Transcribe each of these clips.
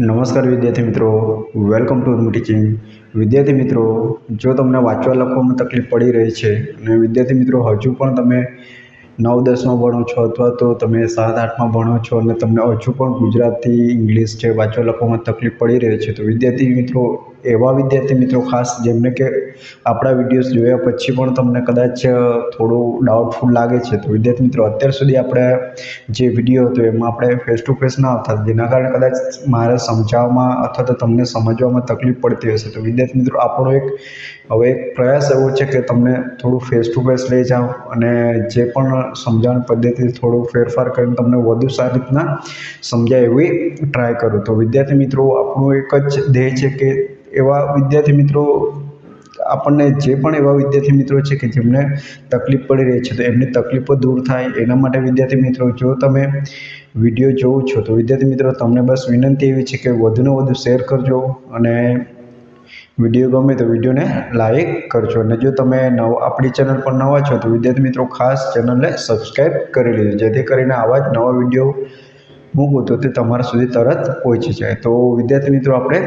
નમસ્કાર વિદ્યાર્થી મિત્રો. વેલકમ ટુ ઉર્મી ટીચિંગ વિદ્યાર્થી મિત્રો, જો તમને વાંચવા લખવામાં તકલીફ પડી રહી છે અને વિદ્યાર્થી મિત્રો, હજુ પણ તમે નવ, દસમાં ભણો છો અથવા તો તમે સાત, આઠમાં ભણો છો અને તમને હજુ પણ ગુજરાતી, ઇંગ્લિશ છે વાંચવા લખવામાં તકલીફ પડી રહી છે, તો વિદ્યાર્થી મિત્રો એવા વિદ્યાર્થી મિત્રો ખાસ જેમને કે આપણા વિડીયોઝ જોયા પછી પણ તમને કદાચ થોડું ડાઉટફુલ લાગે છે. તો વિદ્યાર્થી મિત્રો, અત્યાર સુધી આપણે જે વીડિયો હતો એમાં આપણે ફેસ ટુ ફેસ ના હતા. જેના કારણે કદાચ મારે સમજાવવામાં અથવા તો તમને સમજવામાં તકલીફ પડતી હશે. તો વિદ્યાર્થી મિત્રો, આપણો એક, હવે એક પ્રયાસ એવો છે કે તમને થોડું ફેસ ટુ ફેસ લઈ જાઓ અને જે પણ સમજાવવાની પદ્ધતિ થોડું ફેરફાર કરીને તમને વધુ સારી રીતના સમજાય એવી ટ્રાય કરું. તો વિદ્યાર્થી મિત્રો, આપણું એક જ ધ્યેય છે કે એવા વિદ્યાર્થી મિત્રો, આપણને જે પણ એવા વિદ્યાર્થી મિત્રો છે કે જેમને તકલીફ પડી રહી છે, તો એમની તકલીફો દૂર થાય. એના માટે વિદ્યાર્થી મિત્રો, જો તમે વીડિયો જોવો છો, તો વિદ્યાર્થી મિત્રો, તમને બસ વિનંતી એવી છે કે વધુને વધુ શેર કરજો અને વીડિયો ગમે તો વિડીયોને લાઈક કરજો. અને જો તમે નવ, આપણી ચેનલ પર નવા છો, તો વિદ્યાર્થી મિત્રો, ખાસ ચેનલને સબસ્ક્રાઈબ કરી લેજો. જેથી કરીને આવા જ નવા વીડિયો મૂકું તો તે તમારા સુધી તરત પહોંચી જાય. તો વિદ્યાર્થી મિત્રો, આપણે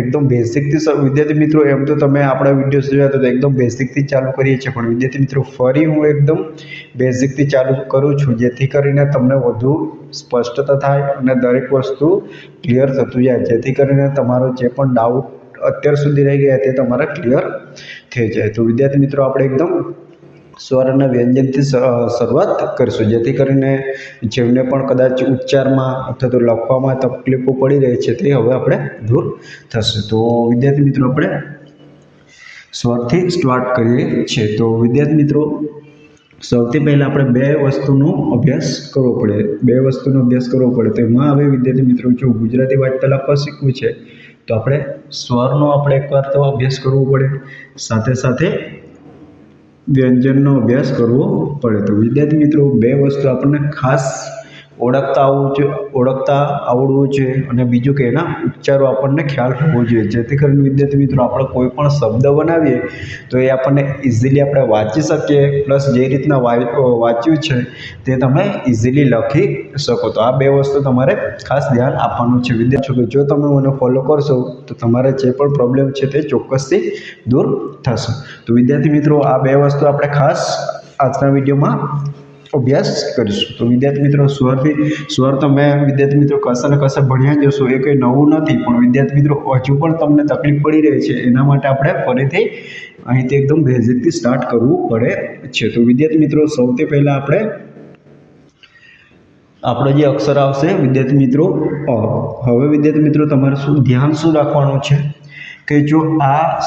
એકદમ બેઝિકથી વિદ્યાર્થી મિત્રો, એમ તો તમે આપણા વિડીયોઝ જોયા તો એકદમ બેઝિકથી ચાલુ કરીએ છીએ. પણ વિદ્યાર્થી મિત્રો, ફરી હું એકદમ બેઝિકથી ચાલુ કરું છું, જેથી કરીને તમને વધુ સ્પષ્ટતા થાય અને દરેક વસ્તુ ક્લિયર થતું જાય. જેથી કરીને તમારો જે પણ ડાઉટ અત્યાર સુધી રહી ગયા તે તમારા ક્લિયર થઈ જાય. તો વિદ્યાર્થી મિત્રો, આપણે એકદમ સ્વર અને વ્યંજનથી શરૂઆત કરીશું. જેથી કરીને જેમને પણ કદાચ ઉચ્ચારમાં અથવા તો લખવામાં તકલીફો પડી રહી છે તે હવે આપણે દૂર થશે. તો વિદ્યાર્થી મિત્રો આપણે સ્વરથી સ્ટાર્ટ કરીએ છીએ. તો વિદ્યાર્થી મિત્રો, સૌથી પહેલાં આપણે બે વસ્તુનો અભ્યાસ કરવો પડે. બે વસ્તુનો અભ્યાસ કરવો પડે. તો એમાં હવે વિદ્યાર્થી મિત્રો, જો ગુજરાતી વાંચતા લખવા શીખવું છે, તો આપણે સ્વરનો આપણે એકવાર તો અભ્યાસ કરવો પડે. સાથે સાથે વ્યંજનનો અભ્યાસ કરવો પડે. તો વિદ્યાર્થી મિત્રો બે વસ્તુ આપણને ખાસ ઓળખતા આવવું જોઈએ ઓળખતા આવડવું જોઈએ અને બીજું કે એના ઉચ્ચારો આપણને ખ્યાલ હોવો જોઈએ. જેથી કરીને વિદ્યાર્થી મિત્રો, આપણે કોઈ પણ શબ્દ બનાવીએ, તો એ આપણને ઇઝીલી આપણે વાંચી શકીએ. પ્લસ જે રીતના વાંચ્યું છે, તે તમે ઇઝીલી લખી શકો. તો આ બે વસ્તુ તમારે ખાસ ધ્યાન આપવાનું છે. વિદ્યાર્થીઓ જો તમે મને ફોલો કરશો, તો તમારે જે પણ પ્રોબ્લેમ છે તે ચોક્કસથી દૂર થશે. તો વિદ્યાર્થી મિત્રો, આ બે વસ્તુ આપણે ખાસ આજના વિડીયોમાં અભ્યાસ કરીશું. તો વિદ્યાર્થી મિત્રો, સ્વરથી સ્વર તમે વિદ્યાર્થી મિત્રો કશે ને કશે ભણ્યા જશો એ કંઈ નવું નથી. પણ વિદ્યાર્થી મિત્રો, હજુ પણ તમને તકલીફ પડી રહી છે. એના માટે આપણે ફરીથી અહીંથી એકદમ બેઝિકથી સ્ટાર્ટ કરવું પડે છે. તો વિદ્યાર્થી મિત્રો, સૌથી પહેલાં આપણે આપણો જે અક્ષર આવશે, વિદ્યાર્થી મિત્રો હવે વિદ્યાર્થી મિત્રો, તમારે શું ધ્યાન શું રાખવાનું છે? કે જો આ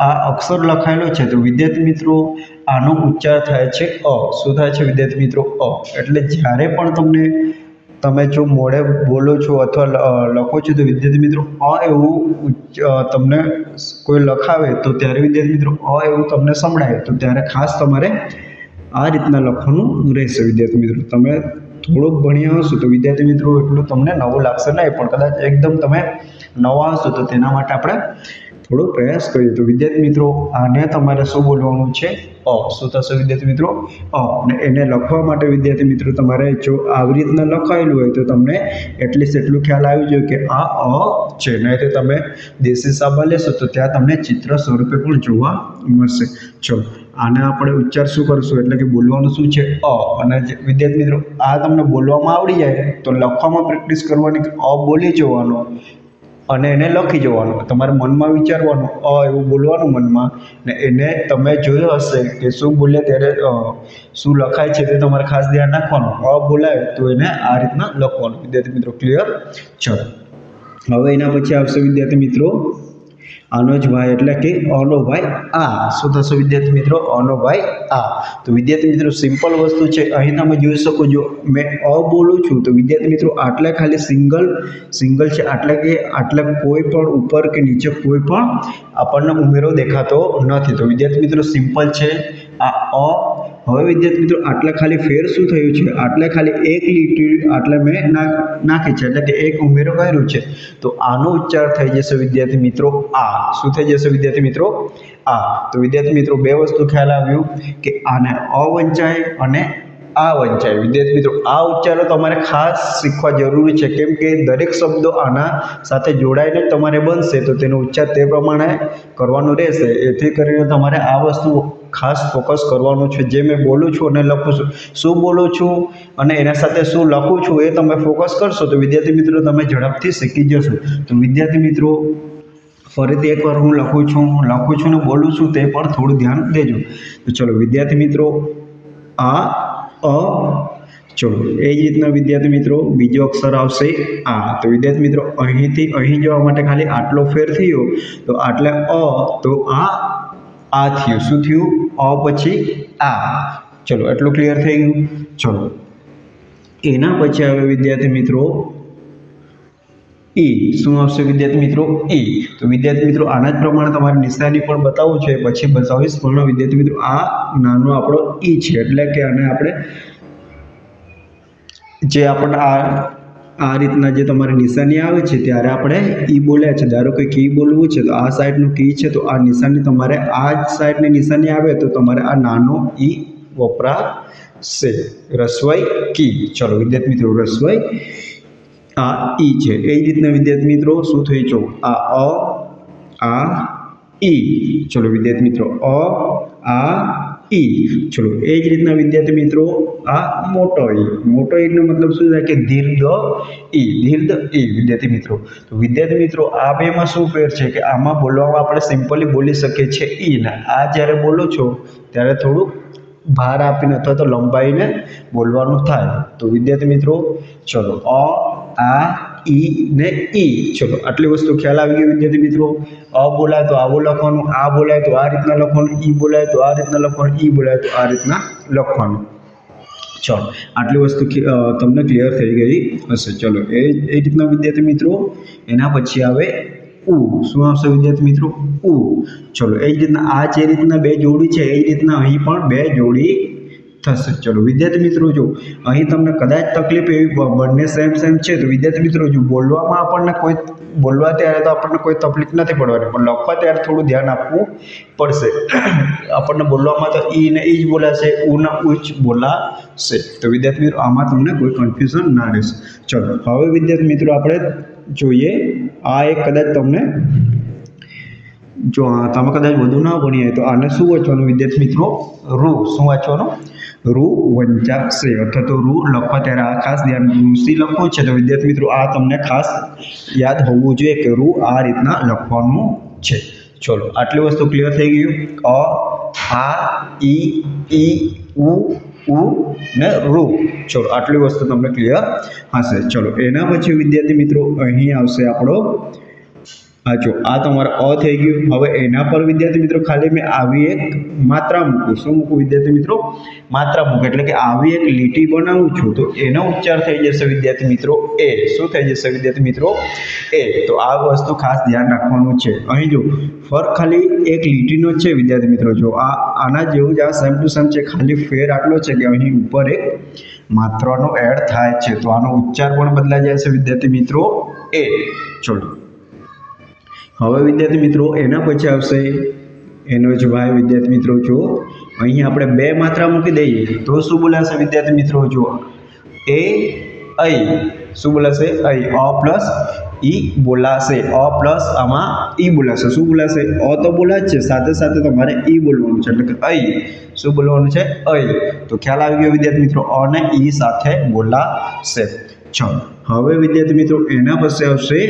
આ અક્ષર લખાયેલો છે, તો વિદ્યાર્થી મિત્રો, આનો ઉચ્ચાર થાય છે અ. શું થાય છે વિદ્યાર્થી મિત્રો? અ. એટલે જ્યારે પણ તમને, તમે જો મોડે બોલો છો અથવા લખો છો, તો વિદ્યાર્થી મિત્રો, અ એવું તમને કોઈ લખાવે, તો ત્યારે વિદ્યાર્થી મિત્રો, અ એવું તમને સંભળાય. તો ત્યારે ખાસ તમારે આ રીતના લખવાનું રહેશે વિદ્યાર્થી મિત્રો. તમે થોડુંક ભણ્યા હશો, તો વિદ્યાર્થી મિત્રો, એટલું તમને નવું લાગશે નહીં, પણ કદાચ એકદમ તમે નવા હશો તો તેના માટે આપણે થોડો પ્રયાસ કરીએ. તો વિદ્યાર્થી મિત્રો, આને તમારે શું બોલવાનું છે? અ. શું થશે વિદ્યાર્થી મિત્રો? અ. અને એને લખવા માટે વિદ્યાર્થી મિત્રો, તમારે જો આવી રીતના લખાયેલું હોય, તો તમને એટલીસ્ટ એટલું ખ્યાલ આવી જોઈએ કે આ અ છે. નહીં તો તમે દેશી સાબા લેશો, તો ત્યાં તમને ચિત્ર સ્વરૂપે પણ જોવા મળશે. ચલો, આને આપણે ઉચ્ચાર શું કરશું? એટલે કે બોલવાનું શું છે? અ. અને વિદ્યાર્થી મિત્રો, આ તમને બોલવામાં આવડી જાય, તો લખવામાં પ્રેક્ટિસ કરવાની અ બોલી જવાનું. અને એને લખી જવાનું. તમારે મનમાં વિચારવાનું, અ, એવું બોલવાનું મનમાં. ને એને તમે જોયું હશે કે શું બોલે ત્યારે શું લખાય છે તે તમારે ખાસ ધ્યાન રાખવાનું. અ બોલાય તો એને આ રીતના લખવાનું. વિદ્યાર્થી મિત્રો, ક્લિયર? ચલો. હવે એના પછી આવશે વિદ્યાર્થી મિત્રો આનો ભાઈ એટલે કે અનો ભાઈ આ. શું થશે વિદ્યાર્થી મિત્રો? અનો ભાઈ આ. તો વિદ્યાર્થી મિત્રો સિમ્પલ વસ્તુ છે. અહીં તમે જોઈ શકો છો, મેં અ બોલું છું. તો વિદ્યાર્થી મિત્રો, આટલે ખાલી સિંગલ સિંગલ છે. આટલે કે, આટલે કોઈ પણ ઉપર કે નીચે કોઈ પણ આપણને ઉમેરો દેખાતો નથી. તો વિદ્યાર્થી મિત્રો સિમ્પલ છે. આ અ હવે વિદ્યાર્થી મિત્રો, આટલે ખાલી ફેર શું થયું છે? આટલે ખાલી એક લીટી, આટલે મેં નાખી છે, એટલે કે એક ઉમેરો કર્યો છે. તો આનો ઉચ્ચાર થઈ જશે વિદ્યાર્થી મિત્રો, આ. શું થઈ જશે વિદ્યાર્થી મિત્રો? આ. તો વિદ્યાર્થી મિત્રો, બે વસ્તુ ખ્યાલ આવ્યું કે આને અવંચાય અને આ વંચાય વિદ્યાર્થી મિત્રો, આ ઉચ્ચારો તમારે ખાસ શીખવા જરૂરી છે. કેમ કે દરેક શબ્દો આના સાથે જોડાઈને તમારે બનશે. તો તેનો ઉચ્ચાર તે પ્રમાણે કરવાનો રહેશે. એથી કરીને તમારે આ વસ્તુ ખાસ ફોકસ કરવાનું છે. જે મેં બોલું છું અને લખું છું. શું બોલું છું અને એના સાથે શું લખું છું એ તમે ફોકસ કરશો તો વિદ્યાર્થી મિત્રો તમે ઝડપથી શીખી જશો. તો વિદ્યાર્થી મિત્રો, ફરીથી એકવાર હું લખું છું, હું લખું છું ને બોલું છું તે પણ થોડું ધ્યાન દેજો. તો ચલો વિદ્યાર્થી મિત્રો, આ, અ, ચલો, એ જ રીતના વિદ્યાર્થી મિત્રો બીજો અક્ષર આવશે આ. તો વિદ્યાર્થી મિત્રો, અહીંથી અહીં જવા માટે ખાલી આટલો ફેર થયો. તો આટલે અ, તો આ આ થયું. શું થયું? અ પછી આ. ચલો, એટલું ક્લિયર થઈ ગયું? ચલો. એના પછી આવે વિદ્યાર્થી મિત્રો ઈ શું આવશે વિદ્યાર્થી મિત્રો? ઈ તો વિદ્યાર્થી મિત્રો, આના જ પ્રમાણે તમારે નિશાની પણ બતાવવું છે. પછી બતાવીશ. પણ વિદ્યાર્થી મિત્રો, આ નાનો આપણો ઈ છે. એટલે કે આને આપણે જે આપણને આ આ રીતના જે તમારી નિશાની આવે છે ત્યારે આપણે ઈ બોલ્યા છે. ધારો કે કી બોલવું છે તો આ સાઈડનું કી છે તો આ નિશાની તમારે આ જ સાઈડની નિશાની આવે તો તમારે આ નાનો ઈ વપરાશે. રસવાઈ કી. ચલો વિદ્યાર્થી મિત્રો, રસવાઈ આ ઈ છે. એ રીતના વિદ્યાર્થી મિત્રો શું થઈ ચો આ અ, આ ઈ. ચલો વિદ્યાર્થી મિત્રો, અ, આ ઈ. ચલો, એ જ રીતના વિદ્યાર્થી મિત્રો, આ મોટો ઈ. મોટો ઈનો મતલબ શું થાય કે દીર્ઘ ઈ દીર્ઘ ઈ, વિદ્યાર્થી મિત્રો. તો વિદ્યાર્થી મિત્રો, આ બેમાં શું ફેર છે કે આમાં બોલવામાં આપણે સિમ્પલી બોલી શકીએ છીએ ઈ ને. આ જ્યારે બોલો છો, ત્યારે થોડુંક ભાર આપીને અથવા તો લંબાઈને બોલવાનું થાય. તો વિદ્યાર્થી મિત્રો, ચલો, અ, આ ઈ ને ઈ. ચલો, આટલી વસ્તુ ખ્યાલ આવી ગયો વિદ્યાર્થી મિત્રો. અ બોલાય તો આવું લખવાનું, આ બોલાય તો આ રીતના લખવાનું, ઈ બોલાય તો આ રીતના લખવાનું, ઈ બોલાય તો આ રીતના લખવાનું. ચલો, આટલી વસ્તુ તમને ક્લિયર થઈ ગઈ હશે. ચલો, એ એ રીતના વિદ્યાર્થી મિત્રો, એના પછી આવે ઉ. શું આવશે વિદ્યાર્થી મિત્રો? ઉ. ચલો, એ જ રીતના આ જે રીતના બે જોડી છે, એ રીતના અહીં પણ બે જોડી થશે. ચલો, વિદ્યાર્થી મિત્રો, જો અહીં તમને કદાચ તકલીફ એવી બંને સેમ સેમ છે, તો વિદ્યાર્થી મિત્રો, જો બોલવામાં આપણને કોઈ, બોલવા ત્યારે તો આપણને કોઈ તકલીફ નથી પડવાની, પણ લખવા ત્યારે થોડું ધ્યાન આપવું પડશે. આપણને બોલવામાં તો ઈ ને ઈ જ બોલાશે, ઉ ને ઉ બોલાશે. તો વિદ્યાર્થી મિત્રો, આમાં તમને કોઈ કન્ફ્યુઝન ના રહેશે. ચલો, હવે વિદ્યાર્થી મિત્રો, આપણે જોઈએ, આ એક કદાચ તમને, જો તમે કદાચ વધુ ના ભણીએ તો આને શું વાંચવાનું વિદ્યાર્થી મિત્રો? રૂ, શું વાંચવાનું? રૂ વંચાશે અથવા તો રૂ લખવા ત્યારે આ ખાસ ધ્યાન ઋષિ લખવું છે તો વિદ્યાર્થી મિત્રો આ તમને ખાસ યાદ હોવું જોઈએ કે રૂ આ રીતના લખવાનું છે ચલો આટલી વસ્તુ ક્લિયર થઈ ગયું અ આ ઈ ઈ ઉ ઉ ને રૂ ચલો આટલી વસ્તુ તમને ક્લિયર હશે ચલો એના પછી વિદ્યાર્થી મિત્રો અહીં આવશે આપણો હા, જો આ તમારો અ થઈ ગયું. હવે એના પર વિદ્યાર્થી મિત્રો ખાલી મેં આવી એક માત્રા મૂકું. શું મૂકું વિદ્યાર્થી મિત્રો? માત્રા મૂકું. એટલે કે આવી એક લીટી બનાવું છું તો એનો ઉચ્ચાર થઈ જશે વિદ્યાર્થી મિત્રો એ. શું થઈ જશે વિદ્યાર્થી મિત્રો? એ. તો આ વસ્તુ ખાસ ધ્યાન રાખવાનું છે. અહીં જો, ફર ખાલી એક લીટીનો છે વિદ્યાર્થી મિત્રો. જો આ આના જેવું જ આ સેમ ટુ સેમ છે. ખાલી ફેર આટલો છે કે અહીં ઉપર એક માત્રાનો એડ થાય છે. તો આનો ઉચ્ચાર પણ બદલાઈ જાય છે વિદ્યાર્થી મિત્રો. એ. ચલો. હવે વિદ્યાર્થી મિત્રો, એના પછી આવશે એનો જ ભાઈ વિદ્યાર્થી મિત્રો જો અહીં આપણે બે માત્રા મૂકી દઈએ. તો શું બોલાશે વિદ્યાર્થી મિત્રો જો એ અઈ શું બોલાશે? અઈ અ પ્લસ ઈ બોલાશે. અ પ્લસ આમાં ઈ બોલાશે. શું બોલાશે? અ તો બોલા જ છે. સાથે સાથે તમારે ઈ બોલવાનું છે. એટલે કે અઈ શું બોલવાનું છે? અઈ તો ખ્યાલ આવી ગયો વિદ્યાર્થી મિત્રો. અ ને ઈ સાથે બોલાશે. ચલો હવે વિદ્યાર્થી મિત્રો, એના પછી આવશે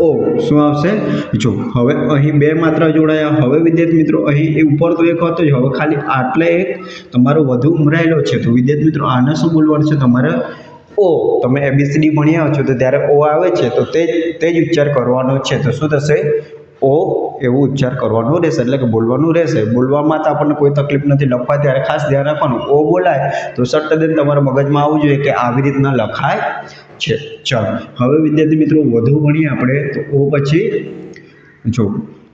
ઓ, શું આવશે? જો, હવે અહીં બે માત્ર જોડાયા. હવે વિદ્યાર્થી મિત્રો, અહીં એ ઉપર તો એક હતો જ. હવે ખાલી આટલે એક તમારો વધુ ઉમરાયેલો છે. તો વિદ્યાર્થી મિત્રો, આને શું બોલવાનું છે તમારે? ઓ, તમે એબીસીડી ભણ્યા છો તો ત્યારે ઓ આવે છે. તો તે તે જ ઉચ્ચાર કરવાનો છે. તો શું થશે? ઓ એવું ઉચ્ચાર કરવાનું રહેશે, એટલે કે બોલવાનું રહેશે. બોલવામાં તો આપણને કોઈ તકલીફ નથી. લખવા ત્યારે ખાસ ધ્યાન રાખવાનું. ઓ બોલાય તો સટ દઈને તમારા મગજમાં આવવું જોઈએ કે આવી રીતના લખાય છે. ચાલો, હવે વિદ્યાર્થી મિત્રો વધુ ભણીએ આપણે. તો ઓ પછી જો,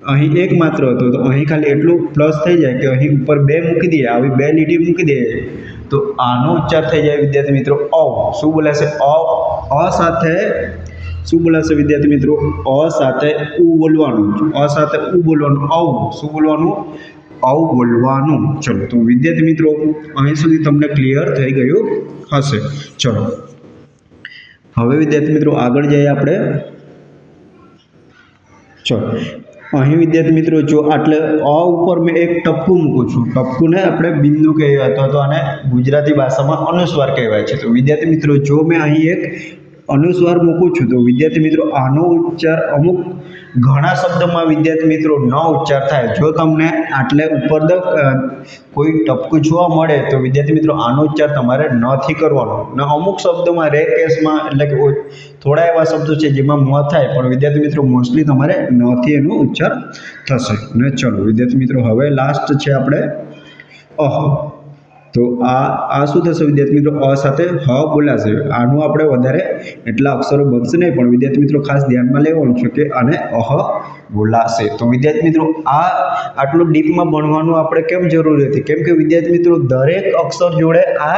અહીં એક માત્ર હતો. તો અહીં ખાલી એટલું પ્લસ થઈ જાય કે અહીં ઉપર બે મૂકી દઈએ. આવી બે લીટી મૂકી દઈએ. તો આનો ઉચ્ચાર થઈ જાય વિદ્યાર્થી મિત્રો અ. શું બોલાશે? અ સાથે શું બોલાશે વિદ્યાર્થી મિત્રો? અ સાથે ઉ બોલવાનું. અ સાથે ઉ બોલવાનું અવ શું બોલવાનું? આવું બોલવાનું. ચલો, તો વિદ્યાર્થી મિત્રો, અહીં સુધી તમને ક્લિયર થઈ ગયું હશે. ચલો. હવે વિદ્યાર્થી મિત્રો, આગળ જઈએ આપણે. ચલો. અહીં વિદ્યાર્થી મિત્રો, જો આટલે અ ઉપર મેં એક ટપકું મૂકું છું. ટપકુંને આપણે બિંદુ કહેવાય તો આને ગુજરાતી ભાષામાં અનુસ્વાર કહેવાય છે. તો વિદ્યાર્થી મિત્રો, જો મેં અહીં એક અનુસ્વાર મૂકું છું. તો વિદ્યાર્થી મિત્રો, આનો ઉચ્ચાર અમુક ઘણા શબ્દોમાં વિદ્યાર્થી મિત્રો ન ઉચ્ચાર થાય. જો તમને આટલે ઉપર દ કોઈ ટપકું જોવા મળે, તો વિદ્યાર્થી મિત્રો, આનો ઉચ્ચાર તમારે નથી કરવાનો. ને અમુક શબ્દોમાં રે કેસમાં એટલે કે થોડા એવા શબ્દો છે જેમાં મ થાય, પણ વિદ્યાર્થી મિત્રો, મોસ્ટલી તમારે નથી એનો ઉચ્ચાર થશે. ને ચલો, વિદ્યાર્થી મિત્રો, હવે લાસ્ટ છે આપણે અહ. તો આ આ શું થશે વિદ્યાર્થી મિત્રો? અ સાથે હ બોલાશે. આનું આપણે વધારે એટલા અક્ષરો બનશે નહીં, પણ વિદ્યાર્થી મિત્રો ખાસ ધ્યાનમાં લેવાનું છે કે આને અહ બોલાશે. તો વિદ્યાર્થી મિત્રો, આ આટલું ડીપમાં ભણવાનું આપણે કેમ જરૂરી હતી? કેમ કે વિદ્યાર્થી મિત્રો, દરેક અક્ષર જોડે આ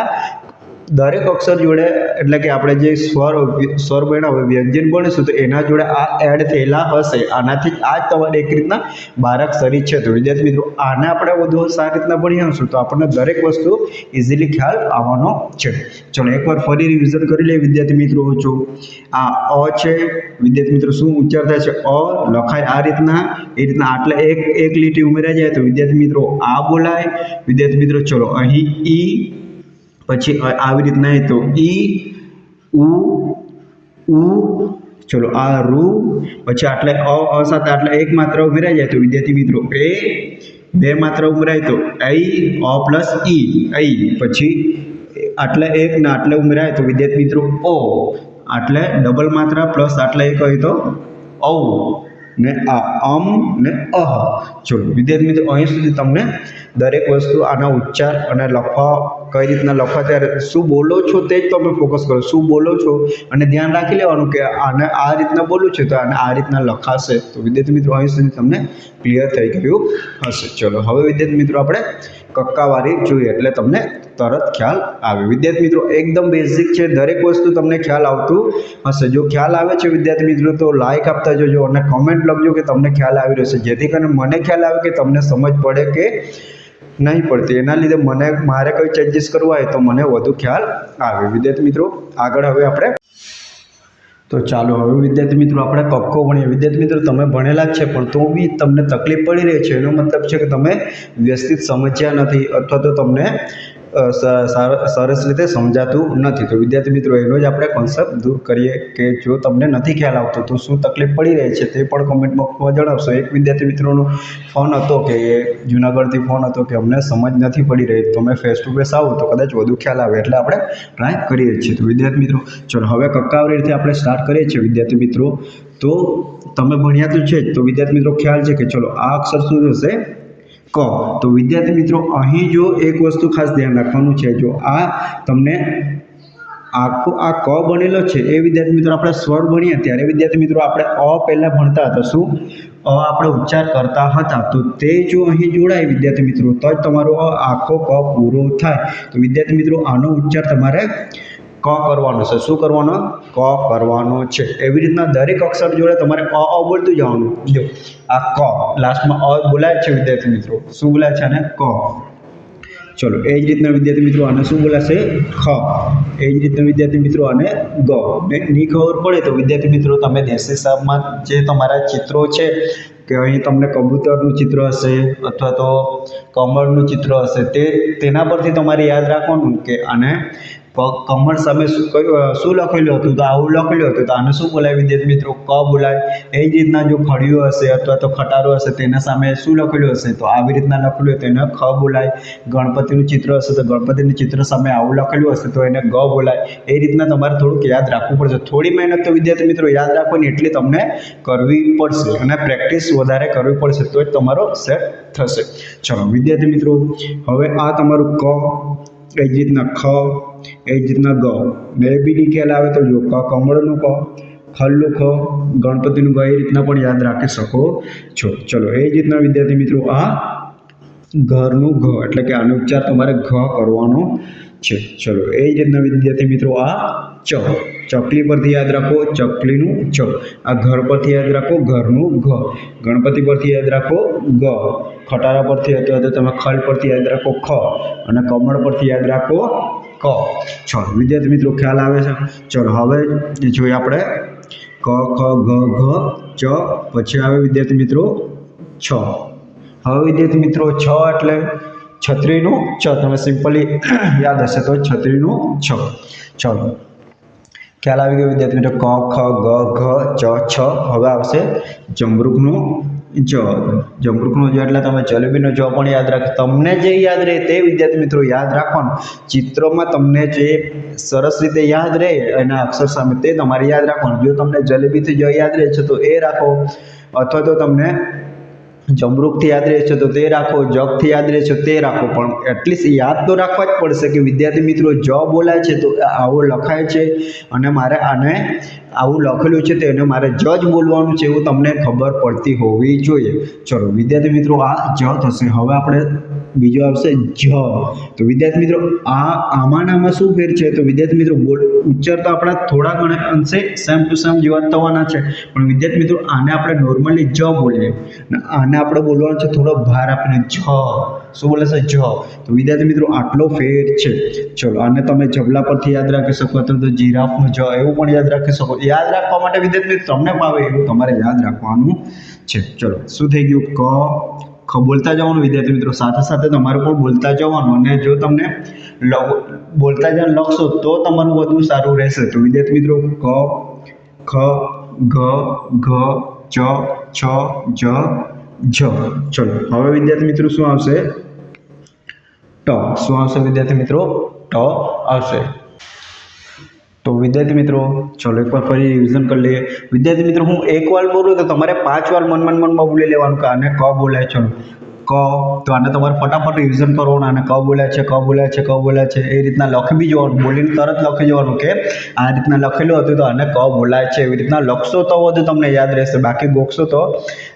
દરેક અક્ષર જોડે, એટલે કે આપણે જે સ્વર સ્વર બન્યા હોય, વ્યંજન બનીશું તો એના જોડે આ એડ થયેલા હશે. આનાથી આ જ તમારે એક રીતના બારાક્ષરી છે તો વિદ્યાર્થી મિત્રો, આને આપણે વધુ સારી રીતના ભણી હશું તો આપણને દરેક વસ્તુ ઇઝીલી ખ્યાલ આવવાનો છે. ચલો, એકવાર ફરી રિવિઝન કરી લઈએ, વિદ્યાર્થી મિત્રો જો આ અ છે. વિદ્યાર્થી મિત્રો, શું ઉચ્ચાર થાય છે? અ લખાય આ રીતના. એ રીતના આટલે એક એક લીટી ઉમેરાઈ જાય તો વિદ્યાર્થી મિત્રો, આ બોલાય. વિદ્યાર્થી મિત્રો, ચલો, અહીં ઈ પછી આવી રીતના એ તો ઈ, ઉ ઉ, ચલો આ રૂ, પછી આટલે અ અ સાથે આટલે એક માત્ર ઉમેરાઈ જાય તો વિદ્યાર્થી મિત્રો એ બે માત્ર ઉમેરાય તો આઈ, અ પ્લસ ઈ, આઈ. પછી આટલે એક ને આટલે ઉમેરાય તો વિદ્યાર્થી મિત્રો ઓ. આટલે ડબલ માત્ર પ્લસ આટલે એક હોય તો ઔ ને આ અમ ને અહ. ચલો વિદ્યાર્થી મિત્રો અહીં સુધી તમને દરેક વસ્તુ આના ઉચ્ચાર અને લખવા, કઈ રીતના લખવા ત્યારે શું બોલો છો તે જ તમે ફોકસ કરો. શું બોલો છો? અને ધ્યાન રાખી લેવાનું કે આને આ રીતના બોલું છે તો આને આ રીતના લખાશે. તો વિદ્યાર્થી મિત્રો, અહીં સુધી તમને ક્લિયર થઈ ગયું હશે. ચલો, હવે વિદ્યાર્થી મિત્રો, આપણે કક્કાવારી જોઈએ. એટલે તમને તરત ખ્યાલ આવે. વિદ્યાર્થી મિત્રો, એકદમ બેઝિક છે. દરેક વસ્તુ તમને ખ્યાલ આવતું હશે. જો ખ્યાલ આવે છે વિદ્યાર્થી મિત્રો, તો લાઇક આપતા જજો અને કોમેન્ટ લખજો કે તમને ખ્યાલ આવી રહ્યો છે. જેથી કરીને મને ખ્યાલ આવે કે તમને સમજ પડે કે નહીં પડતી. એના લીધે મને મારે કંઈ ચેન્જીસ કરવા હોય તો મને વધુ ખ્યાલ આવે. વિદ્યાર્થી મિત્રો, આગળ હવે આપણે તો ચાલો હવે વિદ્યાર્થી મિત્રો, આપણે કક્કો ભણીએ. વિદ્યાર્થી મિત્રો, તમે ભણેલા જ છે, પણ તો બી તમને તકલીફ પડી રહી છે. એનો મતલબ છે કે તમે વ્યવસ્થિત સમજ્યા નથી અથવા તો તમને સરસ રીતે સમજાતું નથી. તો વિદ્યાર્થી મિત્રો, એનો જ આપણે કોન્સેપ્ટ દૂર કરીએ કે જો તમને નથી ખ્યાલ આવતો, તો શું તકલીફ પડી રહી છે તે પણ કમેન્ટ બોક્સમાં જણાવશો. એક વિદ્યાર્થી મિત્રોનો ફોન હતો કે, જુનાગઢથી ફોન હતો કે, અમને સમજ નથી પડી રહી. તમે ફેસ ટુ ફેસ આવો, તો કદાચ વધુ ખ્યાલ આવે. એટલે આપણે ટ્રાય કરીએ છીએ. તો વિદ્યાર્થી મિત્રો, ચલો, હવે કક્કાવરી રીતે આપણે સ્ટાર્ટ કરીએ છીએ. વિદ્યાર્થી મિત્રો, તો તમે ભણ્યા તો છે જ. તો વિદ્યાર્થી મિત્રો, ખ્યાલ છે કે, ચલો, આ અક્ષર શું થશે? ક. તો વિદ્યાર્થી મિત્રો, અહીં જો એક વસ્તુ ખાસ ધ્યાન રાખવાનું છે, જો આ તમને આખો આ ક બનેલો છે, એ વિદ્યાર્થી મિત્રો આપણે સ્વર ભણીએ ત્યારે વિદ્યાર્થી મિત્રો આપણે અ પહેલાં ભણતા હતા. શું? અ આપણે ઉચ્ચાર કરતા હતા. તો તે જો અહીં જોડાય વિદ્યાર્થી મિત્રો, તો જ તમારો આખો ક પૂરો થાય. તો વિદ્યાર્થી મિત્રો, આનો ઉચ્ચાર તમારે ક કરવાનો છે. શું કરવાનો? ક કરવાનો છે. એવી રીતના દરેક અક્ષર જોડે તમારે અ અ બોલતું જવાનું. જો, આ ક લાસ્ટમાં અ બોલાય છે વિદ્યાર્થી મિત્રો. શું બોલાય છે અને ક. ચલો, એ જ રીતના વિદ્યાર્થી મિત્રો આને શું બોલાશે? ખ. એ જ રીતના વિદ્યાર્થી મિત્રો આને ગ. ને ખબર પડે તો વિદ્યાર્થી મિત્રો તમે દેશી હિસાબમાં જે તમારા ચિત્રો છે, કે અહીં તમને કબૂતરનું ચિત્ર હશે અથવા તો કમળનું ચિત્ર હશે, તે તેના પરથી તમારે યાદ રાખવાનું કે આને કમળ સામે શું લખેલું હતું? તો આવું લખેલું હતું. તો આને શું બોલાય? વિદ્યાર્થી મિત્રો, ક બોલાય. એ જ રીતના જો ફળિયું હશે અથવા તો ખટારો હશે, તેના સામે શું લખેલું હશે? તો આવી રીતના લખેલું એને ખ બોલાય. ગણપતિનું ચિત્ર હશે, તો ગણપતિનું ચિત્ર સામે આવું લખેલું હશે, તો એને ગ બોલાય. એ રીતના તમારે થોડુંક યાદ રાખવું પડશે. થોડી મહેનત તો વિદ્યાર્થી મિત્રો યાદ રાખવાની એટલી તમને કરવી પડશે અને પ્રેક્ટિસ વધારે કરવી પડશે, તો જ તમારો સેટ થશે. ચલો, વિદ્યાર્થી મિત્રો, હવે આ તમારું ક, એ જ રીતના ખ એ જ રીતના ગ. ને એ બી ડી ખ્યાલ આવે તો જો ક, કમળનું ક, ખલ્લું ખ, ગણપતિનું ગ, એ રીતના પણ યાદ રાખી શકો છો. ચલો, એ જ રીતના વિદ્યાર્થી મિત્રો, આ ઘરનું ઘ, એટલે કે આનો ઉચ્ચાર તમારે ઘ કરવાનો છે. ચલો, એ જ રીતના વિદ્યાર્થી મિત્રો, આ ચ. ચકલી પરથી યાદ રાખો, ચકલીનું ચ. આ ઘર પરથી યાદ રાખો, ઘરનું ઘ. ગણપતિ પરથી યાદ રાખો ગ ખટારા પરથી અથવા તો તમે ખલ પરથી યાદ રાખો, ખ. અને કમળ પરથી યાદ રાખો ક. ચલો વિદ્યાર્થી મિત્રો, ખ્યાલ આવે છે? ચલો, હવે જોઈએ આપણે, ક, ખ ગ ઘ, ચ, પછી આવે વિદ્યાર્થી મિત્રો, છ. હવે વિદ્યાર્થી મિત્રો, છ એટલે છત્રીનું છ. તમે સિમ્પલી યાદ હશે તો છત્રીનું છ. ચલો. ખ્યાલ આવી ગયો વિદ્યાર્થી મિત્રો, ક, ખ, ગ, ઘ, ચ, છ. હવે આવશે જમરૂકનું જ જમરૂકનું જ, એટલે તમે જલેબીનો જ પણ યાદ રાખો. તમને જે યાદ રહે તે વિદ્યાર્થી મિત્રો યાદ રાખવાનું. ચિત્રોમાં તમને જે સરસ રીતે યાદ રહે એના અક્ષર સામે તે તમારે યાદ રાખવાનું. જો તમને જલેબીથી જ યાદ રહે છે તો એ રાખો. અથવા તો તમને જમરૂકથી યાદ રહે છે તો તે રાખો, જગથી યાદ રહે છે તે રાખો. પણ એટલીસ્ટ યાદ તો રાખવા જ પડશે કે વિદ્યાર્થી મિત્રો જો બોલાય છે તો આવો લખાય છે અને મારે આને આવું લખેલું છે તેને મારે જ જ બોલવાનું છે એવું તમને ખબર પડતી હોવી જોઈએ. ચલો વિદ્યાર્થી મિત્રો, આ જ થશે. હવે આપણે બીજો આવશે જ. તો વિદ્યાર્થી મિત્રો, આ આમાંનામાં આમાં શું ફેર છે? તો વિદ્યાર્થી મિત્રો, બોલ, ઉચ્ચાર તો આપણા થોડા ઘણા અંશે સેમ ટુ સેમ જેવા થવાના છે. પણ વિદ્યાર્થી મિત્રો, આને આપણે નોર્મલી જ બોલીએ. આને આપણે બોલવાનું છે થોડો ભાર આપીને જ. શું બોલે છે? જ. તો વિદ્યાર્થી મિત્રો, આટલો ફેર છે. ચલો, આને તમે જબલા પરથી યાદ રાખી શકો, અથવા તો જીરાફનું જ, એવું પણ યાદ રાખી શકો. યાદ રાખવા માટે વિદ્યાર્થી મિત્રો, તમને ભાવે એવું તમારે યાદ રાખવાનું છે. ચલો, શું થઈ ગયું? ક બોલતા જવાનું વિદ્યાર્થી મિત્રો. સાથે સાથે તમારે પણ બોલતા જવાનું અને જો તમને બોલતા જવાનું લખશો તો તમારું વધુ સારું રહેશે. તો વિદ્યાર્થી મિત્રો, ક, ખ, ઘ ઘ, ચ, છ, જ જ. ચલો, હવે વિદ્યાર્થી મિત્રો શું આવશે? ટ. શું આવશે વિદ્યાર્થી મિત્રો? ટ આવશે. તો વિદ્યાર્થી મિત્રો, ચલો એકવાર ફરી રિવિઝન કરી લઈએ. વિદ્યાર્થી મિત્રો, હું એક વાર બોલું તો તમારે પાંચ વાર મન મન મનમાં બોલી લેવાનું કે આને ક બોલાય ચલો ક, તો આને તમારે ફટાફટ રિવિઝન કરવાનું, આને ક બોલ્યા છે, ક બોલ્યા છે, ક બોલ્યા છે. એ રીતના લખી જવાનું, બોલીને તરત લખી જવાનું કે આ રીતના લખેલું હતું તો આને ક બોલાય છે. એવી રીતના લખશો તો વધુ તમને યાદ રહેશે. બાકી ગોખશો તો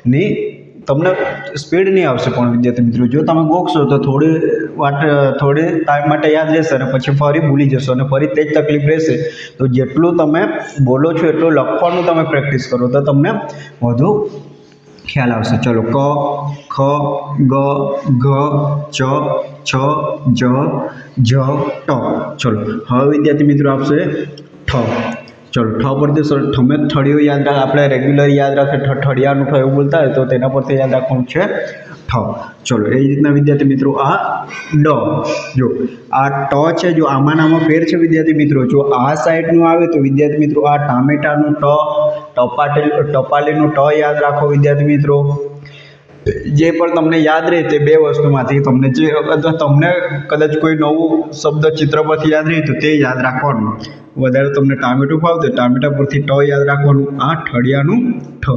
નહીં તમને સ્પીડ નહીં આવશે પણ વિદ્યાર્થી મિત્રો. જો તમે ગોખશો તો થોડી વાટ થોડી ટાઈમ માટે યાદ રહેશે અને પછી ફરી ભૂલી જશો અને ફરી તે જ તકલીફ રહેશે. તો જેટલું તમે બોલો છો, એટલું લખવાનું તમે પ્રેક્ટિસ કરો તો તમને વધુ ખ્યાલ આવશે. ચલો, ક, ખ, ગ, ઘ, ચ, છ, જ જ, ટ. ચલો, હવે વિદ્યાર્થી મિત્રો આપશે ઠ. ચલો ઠ પરથી સર ઠમે ઠળિયો યાદ રાખ, આપણે રેગ્યુલર યાદ રાખે ઠળિયાનું ઠ બોલતા હોય તો તેના પરથી યાદ રાખવાનું છે ઠ ચલો, એ રીતના વિદ્યાર્થી મિત્રો, આ ડ. જો, આ ટ છે, જો આમાં નામાં ફેર છે વિદ્યાર્થી મિત્રો, જો આ સાઈડનું આવે તો વિદ્યાર્થી મિત્રો, આ ટામેટાનું ટ, ટપાટેલ, ટપાલીનું ટ યાદ રાખો વિદ્યાર્થી મિત્રો. જે પણ તમને યાદ રહે તે બે વસ્તુમાંથી તમને જે અથવા તમને કદાચ કોઈ નવું શબ્દ ચિત્ર પરથી યાદ રહે તો તે યાદ રાખવાનું. વધારે તમને ટામેટું ફાવતું ટામેટા પરથી ટ યાદ રાખવાનું. આ ઠળિયાનું ઠ.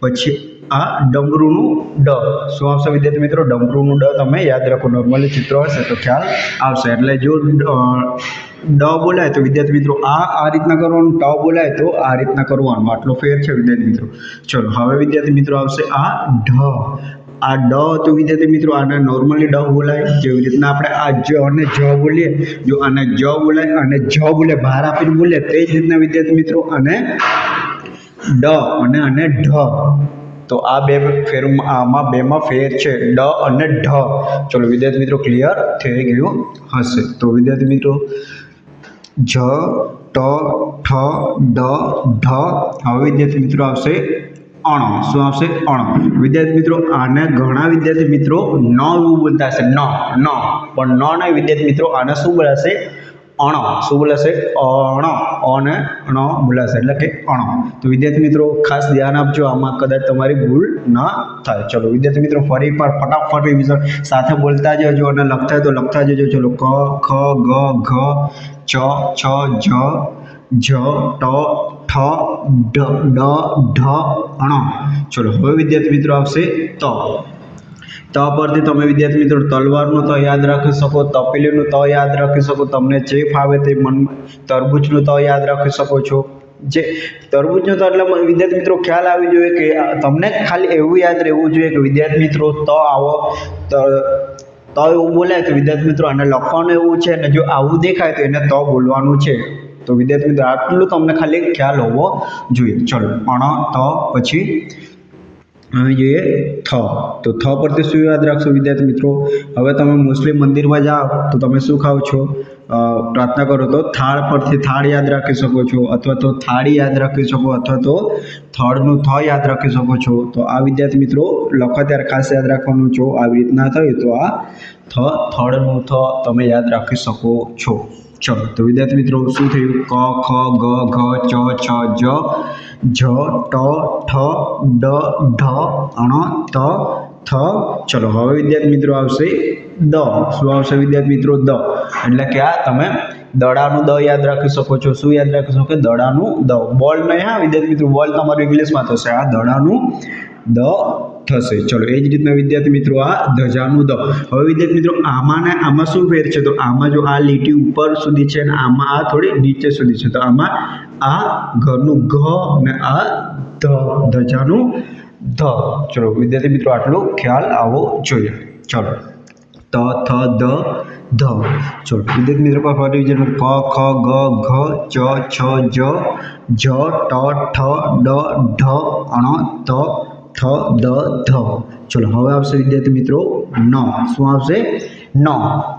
પછી આ ડમરૂનું ડ. શું આવશે વિદ્યાર્થી મિત્રો? ડમરૂનું ડ તમે યાદ રાખો. નોર્મલી ચિત્ર હશે તો ખ્યાલ આવશે. એટલે જો ડ બોલાય તો વિદ્યાર્થી મિત્રો આ આ રીતના કરવાનું, ટ બોલાય તો આ રીતના કરવાનું. આટલો ફેર છે વિદ્યાર્થી મિત્રો. ચલો, હવે વિદ્યાર્થી મિત્રો આવશે આ ઢ. આ ડ તો વિદ્યાર્થી મિત્રો આને નોર્મલી ડ બોલાય. જેવી રીતના આપણે આ જ અને જ બોલીએ. જો આને જ બોલાય અને જ બોલે, ભાર આપીને બોલીએ તે જ રીતના વિદ્યાર્થી મિત્રો અને ડ અને અને ઢ. તો આ બે ફેર આમાં બેમાં ફેર છે. ડ અને ઢ. ચલો, વિદ્યાર્થી મિત્રો ક્લિયર થઈ ગયું હશે. તો વિદ્યાર્થી મિત્રો જ, ટ, ઠ, ડ ઢ હવે વિદ્યાર્થી મિત્રો આવશે અણ. શું આવશે? અણ. વિદ્યાર્થી મિત્રો, આને ઘણા વિદ્યાર્થી મિત્રો ન એવું બોલતા હશે. ન ન. પણ ન નહીં, વિદ્યાર્થી મિત્રો, આને શું બોલાશે? અણ. શું બોલાશે અણ. અને અણ બોલાશે એટલે કે અણ. તો વિદ્યાર્થી મિત્રો, ખાસ ધ્યાન આપજો, આમાં કદાચ તમારી ભૂલ ના થાય. ચલો, વિદ્યાર્થી મિત્રો, ફરી પર ફટાફટ રિવિઝન સાથે બોલતા જજો અને લખતા તો લખતા જજો. ચલો, ક, ખ, ગ, ઘ, ચ, છ, જ જ, ટ, ઠ, ડ ડ, ઢ, અણ. ચલો, હવે વિદ્યાર્થી મિત્રો, આવશે ત. ત પરથી તમે વિદ્યાર્થી મિત્રો તલવારનું તો યાદ રાખી શકો, તપેલીનું ત યાદ રાખી શકો, તમને જે ફાવે તે મન, તરબૂચનું ત યાદ રાખી શકો છો. જે તરબૂચનું તો એટલે વિદ્યાર્થી મિત્રો ખ્યાલ આવી જોઈએ કે તમને ખાલી એવું યાદ રહેવું જોઈએ કે વિદ્યાર્થી મિત્રો ત આવો, તો એવું બોલાય તો વિદ્યાર્થી મિત્રો આને લખવાનું એવું છે અને જો આવું દેખાય તો એને તો બોલવાનું છે. તો વિદ્યાર્થી મિત્રો આટલું તમને ખાલી ખ્યાલ હોવો જોઈએ. ચલો, અણ, તો, પછી અહીં જોઈએ થ તો થ પરથી શું યાદ રાખશો વિદ્યાર્થી મિત્રો? હવે તમે મુસ્લિમ મંદિરમાં જાઓ તો તમે શું ખાઓ છો? અ, પ્રાર્થના કરો તો થાળ પરથી થાળ યાદ રાખી શકો છો અથવા તો થાળી યાદ રાખી શકો અથવા તો થળનું થ યાદ રાખી શકો છો. તો આ વિદ્યાર્થી મિત્રો લખો ત્યારે ખાસ યાદ રાખવાનું છો. આવી રીતના થયું તો આ થ થળનું થ તમે યાદ રાખી શકો છો. ચલો તો વિદ્યાર્થી મિત્રો શું થયું? ક ખ ગ ઘ ચ છ જ. જ ટ ઠ ડ ઢ અણ ત થ ચલો, હવે વિદ્યાર્થી મિત્રો આવશે દ. શું આવશે વિદ્યાર્થી મિત્રો? દ. એટલે કે આ તમે દડાનું દ યાદ રાખી શકો છો. શું યાદ રાખી શકો? દડાનું દ. બોલ નહીં, હા, વિદ્યાર્થી મિત્રો, બોલ તમારું ઇંગ્લિશમાં થશે. આ દડાનું દ થશે. ચલો, એ જ રીતના વિદ્યાર્થી મિત્રો આ ધજાનું દ. હવે વિદ્યાર્થી મિત્રો આમાં ને આમાં શું ફેર છે? તો આમાં જો આ લીટી ઉપર સુધી છે અને આમાં આ થોડી નીચે સુધી છે. તો આમાં આ ઘરનું ઘ ને આ ધ, ધજાનું ધ. ચલો, વિદ્યાર્થી મિત્રો, આટલો ખ્યાલ આવવો જોઈએ. ચલો. ત, થ, દ, ધ. ચલો, વિદ્યાર્થી મિત્રો પર ફરી વિચાર ક, ખ, ગ, ઘ, ચ, છ, જ જ, ટ, ઠ, ડ, ઢ અણ ત થ, દ, ધ. ચલો, હવે આવશે વિદ્યાર્થી મિત્રો, ન. શું આવશે? ન.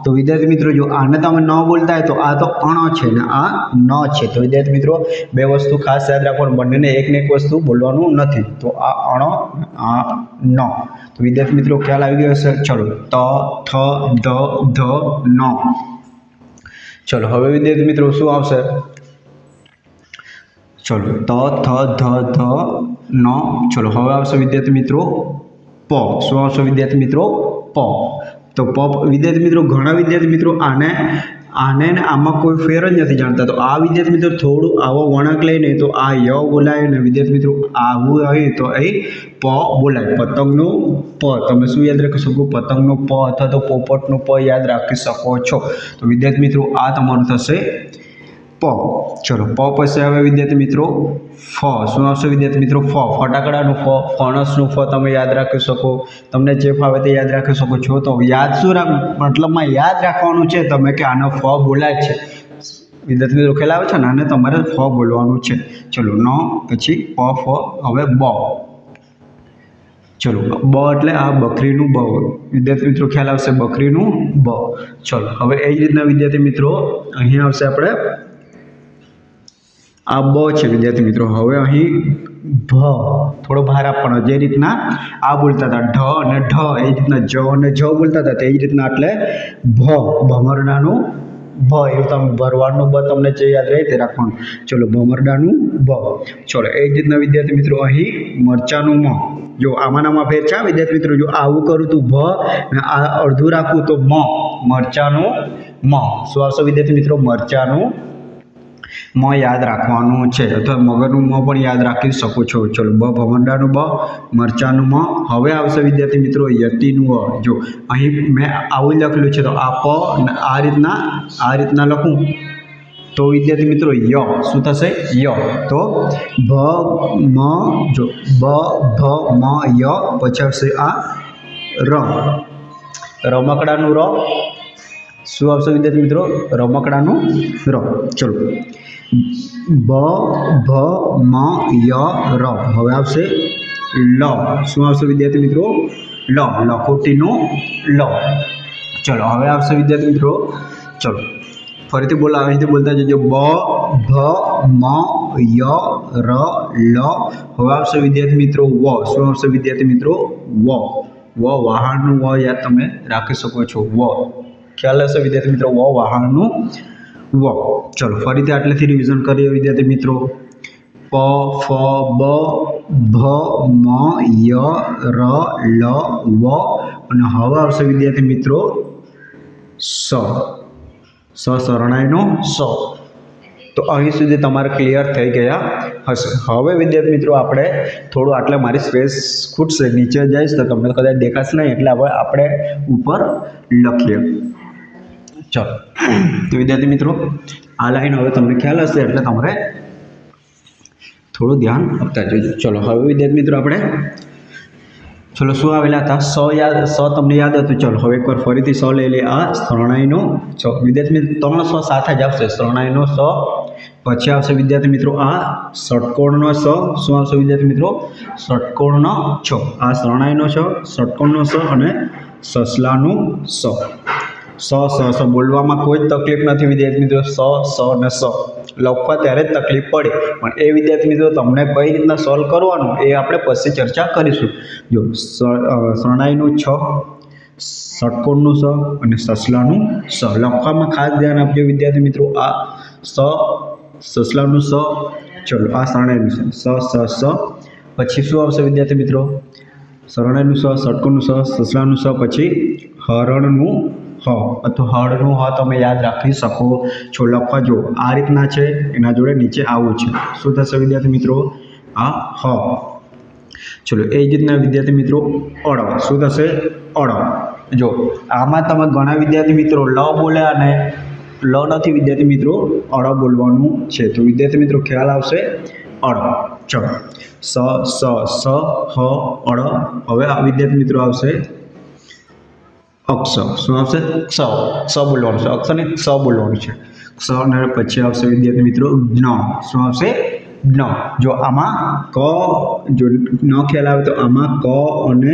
તો વિદ્યાર્થી મિત્રો, જો આને તમે ન બોલતા હોય તો આ તો અણ છે ને આ ન છે. તો વિદ્યાર્થી મિત્રો, બે વસ્તુ ખાસ યાદ રાખવાનું, બંનેને એક ને એક વસ્તુ બોલવાનું નથી. તો આ અણ, આ ન. તો વિદ્યાર્થી મિત્રો, ખ્યાલ આવી ગયો હશે? ચલો, ત, થ, ધ ધ, ન. ચલો, હવે વિદ્યાર્થી મિત્રો, શું આવશે? ચલો, ત, થ, ધ ધ ન, ચલો, હવે આવશે વિદ્યાર્થી મિત્રો, પ. શું આવશે વિદ્યાર્થી મિત્રો? પ. તો પ, વિદ્યાર્થી મિત્રો, ઘણા વિદ્યાર્થી મિત્રો આને આને આમાં કોઈ ફેર જ નથી જાણતા. તો આ વિદ્યાર્થી મિત્રો થોડું આવો વળાંક લઈને, તો આ ય બોલાય ને વિદ્યાર્થી મિત્રો આવું હોય તો એ પ બોલાય. પતંગનું પ. તમે શું યાદ રાખી શકો? પતંગનું પ અથવા તો પોપટનું પ યાદ રાખી શકો છો. તો વિદ્યાર્થી મિત્રો, આ તમારું થશે પ. ચલો, પ પછી હવે વિદ્યાર્થી મિત્રો, ફ. શું આવશે વિદ્યાર્થી મિત્રો? ફ. ફટાકડાનું ફ, ફણસનું ફ તમે યાદ રાખી શકો. તમને જે ફાવે તે યાદ રાખી શકો છો. તો યાદ શું રાખ, મતલબમાં યાદ રાખવાનું છે તમે કે આનો ફ બોલાય છે. વિદ્યાર્થી મિત્રો ખ્યાલ આવે છે ને? આને તમારે ફ બોલવાનું છે. ચલો, ન, પછી પ, ફ, હવે બ. ચલો, બ એટલે આ બકરીનું બ. વિદ્યાર્થી મિત્રો ખ્યાલ આવશે બકરીનું બ. ચલો, હવે એ જ રીતના વિદ્યાર્થી મિત્રો અહીંયા આવશે આપણે આ બ છે, વિદ્યાર્થી મિત્રો. હવે અહીં ભ થોડો ભાર આપવાનો. જે રીતના આ બોલતા હતા, ઢ અને ઢ, એ રીતના જ અને જ બોલતા હતા, તે જ રીતના એટલે ભ ભમરડાનું ભ એવું તમે ભરવાનું બ તમને જે યાદ રહે તે રાખવાનું. ચલો, ભમરડાનું બ. ચલો, એ જ રીતના વિદ્યાર્થી મિત્રો, અહીં મરચાનું મ. જો આમાંનામાં આમાં ફેર છે, વિદ્યાર્થી મિત્રો, જો આવું કરું તું ભ અને આ અડધું રાખું તો મ. મરચાનું મ. આવશે વિદ્યાર્થી મિત્રો? મરચાનું મ યાદ રાખવાનું છે. અથવા મગરનું મ પણ યાદ રાખી શકો છો. ચલો, બ ભમંડાનું બ, મરચાનું મ. હવે આવશે વિદ્યાર્થી મિત્રો, યતિનું અ. જો, અહીં મેં આવું લખેલું છે, તો આ પ આ રીતના આ રીતના લખું. તો વિદ્યાર્થી મિત્રો, ય. શું થશે? ય. તો ભ મ, જો, બ, ભ, મ, ય. પછી આવશે આ ર. રમકડાનું ર. શું આવશે વિદ્યાર્થી મિત્રો? રમકડાનું ર. ચલો. બ, ભ, મ, ય, ર. હવે આવશે લ. શું આવશે વિદ્યાર્થી મિત્રો? લ. લખોટીનું લ. ચલો, હવે આવશે વિદ્યાર્થી મિત્રો. ચલો. ફરીથી બોલો, આવી રીતે બોલતા જજો. બ, ભ, મ, ય, ર, લ. હવે આવશે વિદ્યાર્થી મિત્રો વ. શું આવશે વિદ્યાર્થી મિત્રો? વ. વ, વાહનનું વ યાદ તમે રાખી શકો છો. વ. ખ્યાલ હશે, વિદ્યાર્થી મિત્રો, વ વાહનનું વ. ચલો, ફરીથી આટલેથી રિવિઝન કરીએ વિદ્યાર્થી મિત્રો. પ, ફ, બ, ભ, મ, ય, ર, લ, વ. અને હવે આવશે વિદ્યાર્થી મિત્રો, સ. સ શરણાઈનો સ. તો અહીં સુધી તમારે ક્લિયર થઈ ગયા હશે. હવે વિદ્યાર્થી મિત્રો, આપણે થોડું આટલે મારી સ્પેસ ખૂટશે. નીચે જઈશ તો તમને કદાચ દેખાશે નહીં, એટલે હવે આપણે ઉપર લખીએ. ચલો. તો વિદ્યાર્થી મિત્રો, આ લાઈન હવે તમને ખ્યાલ હશે, એટલે તમારે થોડું ધ્યાન આપતા જજો. ચલો, હવે વિદ્યાર્થી મિત્રો આપણે ચલો, શું આવેલા હતા? સ યાદ, સ તમને યાદ હતું? ચલો, હવે એકવાર ફરીથી સ લઈ લે આ શરણાઈનો સ. વિદ્યાર્થી મિત્રો, ત્રણ સ સાથે જ આવશે. શરણાઈનો સ, પછી આવશે વિદ્યાર્થી મિત્રો આ ષટકોણનો સ. શું આવશે વિદ્યાર્થી મિત્રો? ષટકોણનો છ. આ શરણાઈનો છ ષટકોણનો સ અને સસલાનું સ. સ સ સ. બોલવામાં કોઈ જ તકલીફ નથી વિદ્યાર્થી મિત્રો. સ સ ને સ. લખવા ત્યારે જ તકલીફ પડે. પણ એ વિદ્યાર્થી મિત્રો તમને કઈ રીતના સોલ્વ કરવાનું એ આપણે પછી ચર્ચા કરીશું. જો શરણાઈનું છ, ષટકોણનું સ અને સસલાનું સ. લખવામાં ખાસ ધ્યાન આપજો વિદ્યાર્થી મિત્રો. આ સ, સસલાનું સ. ચલો, આ શરણાઈનું સ સ સ સ. પછી શું આવશે વિદ્યાર્થી મિત્રો? શરણાઈનું સ, ષટકોણનું સ, સસલાનું સ, પછી હરણનું હ અથવા હળનું હ તમે યાદ રાખી શકો છો. લખવા જો. આ રીતના છે. એના જોડે નીચે આવું છે. શું થશે વિદ્યાર્થી મિત્રો? આ હ. ચલો, એ જ રીતના વિદ્યાર્થી મિત્રો અળ શું થશે? અળ જો, આમાં તમે ઘણા વિદ્યાર્થી મિત્રો લ બોલ્યા અને લ નથી વિદ્યાર્થી મિત્રો અળ બોલવાનું છે. તો વિદ્યાર્થી મિત્રો, ખ્યાલ આવશે? અળ ચલો. સ સ સ, હ અળ હવે આ વિદ્યાર્થી મિત્રો આવશે. અક્ષ. શું આવશે? ક્ષ. ક્ષ બોલવાનું છે. અક્ષરને ક્ષ બોલવાનું છે. ક્ષ અને પછી આવશે વિદ્યાર્થી મિત્રો જ્ઞ શું આવશે? જ્ઞ જો આમાં ક જો ન ખ્યાલ આવે તો આમાં ક અને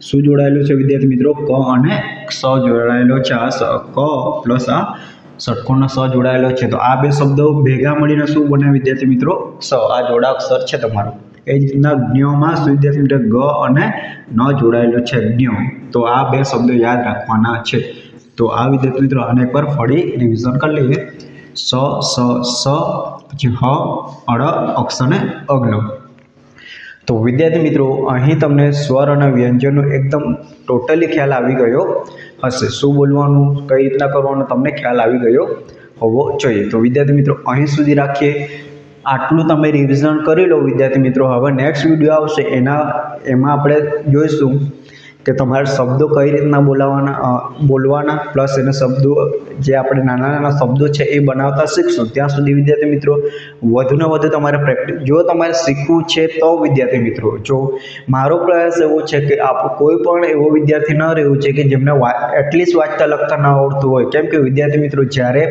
શું જોડાયેલું છે વિદ્યાર્થી મિત્રો? ક અને ક્ષ જોડાયેલો છે. આ સ ક પ્લસ આ ષટકોણનો સ જોડાયેલો છે. તો આ બે શબ્દો ભેગા મળીને શું બને વિદ્યાર્થી મિત્રો? સ આ જોડાક્ષર છે તમારું. એ જ રીતના જ્ઞમાં વિદ્યાર્થી મિત્રો ગ અને ન જોડાયેલો છે જ્ઞ. તો આ બે શબ્દો યાદ રાખવાના છે. તો આ વિદ્યાર્થી મિત્રો આને એકવાર ફરી રિવિઝન કરી લઈએ. સ સ સ, પછી હ, અળ, અક્ષ અને અગ્ન. તો વિદ્યાર્થી મિત્રો, અહીં તમને સ્વર અને વ્યંજનનો એકદમ ટોટલી ખ્યાલ આવી ગયો હશે. શું બોલવાનું, કઈ રીતના કરવાનું, તમને ખ્યાલ આવી ગયો હોવો જોઈએ. તો વિદ્યાર્થી મિત્રો, અહીં સુધી રાખીએ. આટલું તમે રિવિઝન કરી લો, વિદ્યાર્થી મિત્રો. હવે નેક્સ્ટ વીડિયો આવશે. એના, એમાં આપણે જોઈશું કે તમારે શબ્દો કઈ રીતના બોલાવવાના બોલવાના પ્લસ એના શબ્દો જે આપણે નાના નાના શબ્દો છે એ બનાવતા શીખશું. ત્યાં સુધી વિદ્યાર્થી મિત્રો, વધુને વધુ તમારે પ્રેક્ટિસ જો તમારે શીખવું છે તો વિદ્યાર્થી મિત્રો, જો મારો પ્રયાસ એવો છે કે આપ કોઈ પણ એવો વિદ્યાર્થી ન રહેવું છે કે જેમને એટલીસ્ટ વાંચતા લખતા ન આવડતું હોય. કેમ કે વિદ્યાર્થી મિત્રો, જ્યારે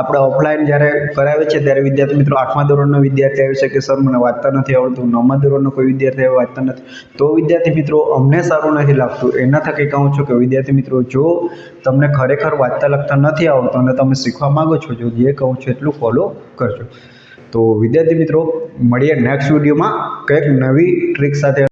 આપણે ઓફલાઈન જ્યારે કરાવે છે ત્યારે વિદ્યાર્થી મિત્રો આઠમા ધોરણનો વિદ્યાર્થી આવે છે કે, સર, મને વાંચતા નથી આવડતું. નવમા ધોરણનો કોઈ વિદ્યાર્થી આવે વાંચતા નથી. તો વિદ્યાર્થી મિત્રો, અમને સારું નથી લાગતું. એના થકી કહું છું કે વિદ્યાર્થી મિત્રો, જો તમને ખરેખર વાંચતા લખતા નથી આવડતું અને તમે શીખવા માંગો છો, જો જે કહું છું એટલું ફોલો કરજો. તો વિદ્યાર્થી મિત્રો, મળીએ નેક્સ્ટ વિડીયોમાં કંઈક નવી ટ્રીક સાથે.